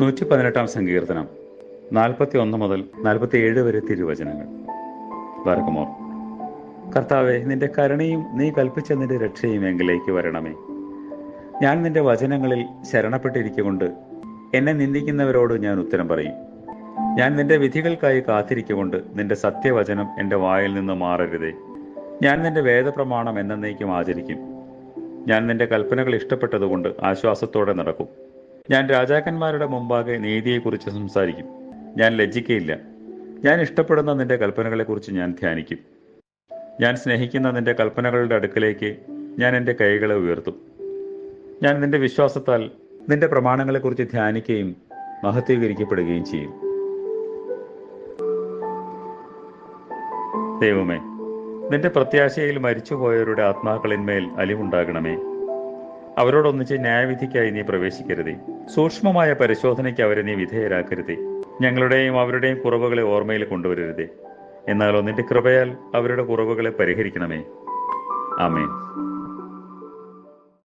നൂറ്റി പതിനെട്ടാം സങ്കീർത്തനം. നാൽപ്പത്തി ഒന്ന് മുതൽ നാൽപ്പത്തി ഏഴ് വരെ തിരുവചനങ്ങൾ. വർക്കുമോർ കർത്താവെ നിന്റെ കരുണയും നീ കൽപ്പിച്ച നിന്റെ രക്ഷയും എങ്കിലേക്ക് വരണമേ. ഞാൻ നിന്റെ വചനങ്ങളിൽ ശരണപ്പെട്ടിരിക്കുകൊണ്ട് എന്നെ നിന്ദിക്കുന്നവരോട് ഞാൻ ഉത്തരം പറയും. ഞാൻ നിന്റെ വിധികൾക്കായി കാത്തിരിക്കുകൊണ്ട് നിന്റെ സത്യവചനം എന്റെ വായിൽ നിന്ന് മാറരുതേ. ഞാൻ നിന്റെ വേദപ്രമാണം എന്നേക്കും ആചരിക്കും. ഞാൻ നിന്റെ കൽപ്പനകൾ ഇഷ്ടപ്പെട്ടതുകൊണ്ട് ആശ്വാസത്തോടെ നടക്കും. ഞാൻ രാജാക്കന്മാരുടെ മുമ്പാകെ നീതിയെക്കുറിച്ച് സംസാരിക്കും. ഞാൻ ലജ്ജിക്കയില്ല. ഞാൻ ഇഷ്ടപ്പെടുന്ന നിന്റെ കൽപ്പനകളെക്കുറിച്ച് ഞാൻ ധ്യാനിക്കും. ഞാൻ സ്നേഹിക്കുന്ന നിന്റെ കൽപ്പനകളുടെ അടുക്കലേക്ക് ഞാൻ എന്റെ കൈകളെ ഉയർത്തും. ഞാൻ നിന്റെ വിശ്വാസത്താൽ നിന്റെ പ്രമാണങ്ങളെക്കുറിച്ച് ധ്യാനിക്കുകയും മഹത്വീകരിക്കപ്പെടുകയും ചെയ്യും. ദൈവമേ നിന്റെ പ്രത്യാശയിൽ മരിച്ചുപോയവരുടെ ആത്മാക്കളിന്മേൽ അലിവുണ്ടാകണമേ. അവരോടൊന്നിച്ച് ന്യായവിധിക്കായി നീ പ്രവേശിക്കരുതേ. സൂക്ഷ്മമായ പരിശോധനയ്ക്ക് അവരെ നീ വിധേയരാക്കരുതേ. ഞങ്ങളുടെയും അവരുടെയും കുറവുകളെ ഓർമ്മയിൽ കൊണ്ടുവരരുതേ. എന്നാലോ നിന്റെ കൃപയാൽ അവരുടെ കുറവുകളെ പരിഹരിക്കണമേ. ആമേൻ.